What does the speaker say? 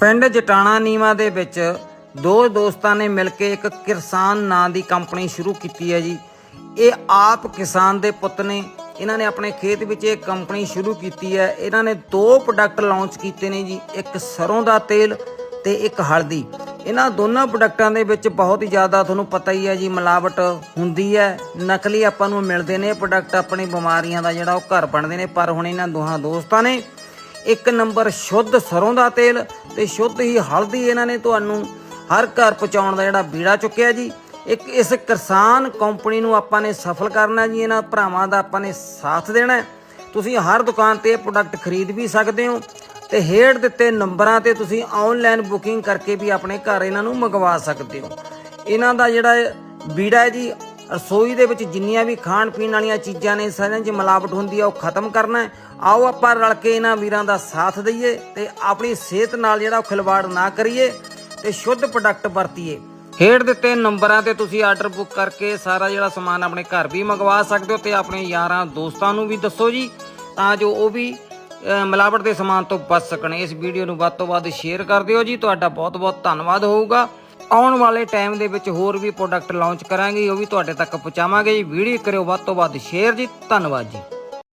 ਪਿੰਡ ਜਟਾਣਾ ਨੀਵਾ ਦੇ ਵਿੱਚ ਦੋ ਦੋਸਤਾਂ ਨੇ ਮਿਲ ਕੇ ਇੱਕ ਕਿਸਾਨ ਨਾਂ ਦੀ ਕੰਪਨੀ ਸ਼ੁਰੂ ਕੀਤੀ ਹੈ ਜੀ। ਇਹ ਆਪ ਕਿਸਾਨ ਦੇ ਪੁੱਤ ਨੇ। ਇਹਨਾਂ ਨੇ ਆਪਣੇ ਖੇਤ ਵਿੱਚ ਇਹ ਕੰਪਨੀ ਸ਼ੁਰੂ ਕੀਤੀ ਹੈ। ਇਹਨਾਂ ਨੇ ਦੋ ਪ੍ਰੋਡਕਟ ਲਾਂਚ ਕੀਤੇ ਨੇ ਜੀ। ਇੱਕ ਸਰੋਂ ਦਾ ਤੇਲ ਤੇ ਇੱਕ ਹਲਦੀ। ਇਹਨਾਂ ਦੋਨਾਂ ਪ੍ਰੋਡਕਟਾਂ ਦੇ ਵਿੱਚ ਬਹੁਤ ਹੀ ਜ਼ਿਆਦਾ ਤੁਹਾਨੂੰ ਪਤਾ ਹੀ ਹੈ ਜੀ, ਮਿਲਾਵਟ ਹੁੰਦੀ ਹੈ। ਨਕਲੀ ਆਪਾਂ ਨੂੰ ਮਿਲਦੇ ਨੇ ਪ੍ਰੋਡਕਟ ਆਪਣੀ ਬਿਮਾਰੀਆਂ ਦਾ ਜਿਹੜਾ ਉਹ ਘਰ ਬਣਦੇ ਨੇ। ਪਰ ਹੁਣ ਇਹਨਾਂ ਦੋਹਾਂ ਦੋਸਤਾਂ ਨੇ ਇੱਕ ਨੰਬਰ ਸ਼ੁੱਧ ਸਰੋਂ ਦਾ ਤੇਲ ਤੇ ਸ਼ੁੱਧ ਹੀ ਹਲਦੀ ਇਹਨਾਂ ਨੇ ਤੁਹਾਨੂੰ ਹਰ ਘਰ ਪਹੁੰਚਾਉਣ ਦਾ ਜਿਹੜਾ ਬੀੜਾ ਚੁੱਕਿਆ ਜੀ। ਇੱਕ ਇਸ ਕਿਸਾਨ ਕੰਪਨੀ ਨੂੰ ਆਪਾਂ ਨੇ ਸਫਲ ਕਰਨਾ ਜੀ, ਇਹਨਾਂ ਭਰਾਵਾਂ ਦਾ ਆਪਾਂ ਨੇ ਸਾਥ ਦੇਣਾ ਤੁਸੀਂ ਹਰ ਦੁਕਾਨ ਤੇ ਇਹ ਪ੍ਰੋਡਕਟ ਖਰੀਦ ਵੀ ਸਕਦੇ ਹੋ ਤੇ ਹੇਠ ਦਿੱਤੇ ਨੰਬਰਾਂ ਤੇ ਤੁਸੀਂ ਆਨਲਾਈਨ ਬੁਕਿੰਗ ਕਰਕੇ ਵੀ ਆਪਣੇ ਘਰ ਇਹਨਾਂ ਨੂੰ ਮੰਗਵਾ ਸਕਦੇ ਹੋ। ਇਹਨਾਂ ਦਾ ਜਿਹੜਾ ਬੀੜਾ ਹੈ ਜੀ ਰਸੋਈ ਦੇ ਵਿੱਚ ਜਿੰਨੀਆਂ ਵੀ ਖਾਣ ਪੀਣ ਵਾਲੀਆਂ ਚੀਜ਼ਾਂ ਨੇ ਸਾਰਿਆਂ 'ਚ ਮਿਲਾਵਟ ਹੁੰਦੀ ਆ, ਉਹ ਖਤਮ ਕਰਨਾ ਆਓ ਆਪਾਂ ਰਲ ਕੇ ਇਹਨਾਂ ਵੀਰਾਂ ਦਾ ਸਾਥ ਦਈਏ ਤੇ ਆਪਣੀ ਸਿਹਤ ਨਾਲ ਜਿਹੜਾ ਉਹ ਖਿਲਵਾੜ ਨਾ ਕਰੀਏ ਤੇ ਸ਼ੁੱਧ ਪ੍ਰੋਡਕਟ ਵਰਤੀਏ। ਹੇਠ ਦਿੱਤੇ ਨੰਬਰਾਂ ਤੇ ਤੁਸੀਂ ਆਰਡਰ ਬੁੱਕ ਕਰਕੇ ਸਾਰਾ ਜਿਹੜਾ ਸਮਾਨ ਆਪਣੇ ਘਰ ਵੀ ਮੰਗਵਾ ਸਕਦੇ ਹੋ ਤੇ ਆਪਣੇ ਯਾਰਾਂ ਦੋਸਤਾਂ ਨੂੰ ਵੀ ਦੱਸੋ ਜੀ, ਤਾਂ ਜੋ ਉਹ ਵੀ ਮਿਲਾਵਟ ਦੇ ਸਮਾਨ ਤੋਂ ਬਚ ਸਕਣ। ਇਸ ਵੀਡੀਓ ਨੂੰ ਵੱਧ ਤੋਂ ਵੱਧ ਸ਼ੇਅਰ ਕਰ ਦਿਓ ਜੀ। ਤੁਹਾਡਾ ਬਹੁਤ ਬਹੁਤ ਧੰਨਵਾਦ ਹੋਊਗਾ। ਆਉਣ ਵਾਲੇ ਟਾਈਮ ਦੇ ਵਿੱਚ ਹੋਰ ਵੀ ਪ੍ਰੋਡਕਟ ਲਾਂਚ ਕਰਾਂਗੇ, ਉਹ ਵੀ ਤੁਹਾਡੇ ਤੱਕ ਪਹੁੰਚਾਵਾਂਗੇ ਜੀ। ਵੀਡੀਓ ਕਰਿਓ ਵੱਧ ਤੋਂ ਵੱਧ ਸ਼ੇਅਰ ਜੀ, ਧੰਨਵਾਦ ਜੀ।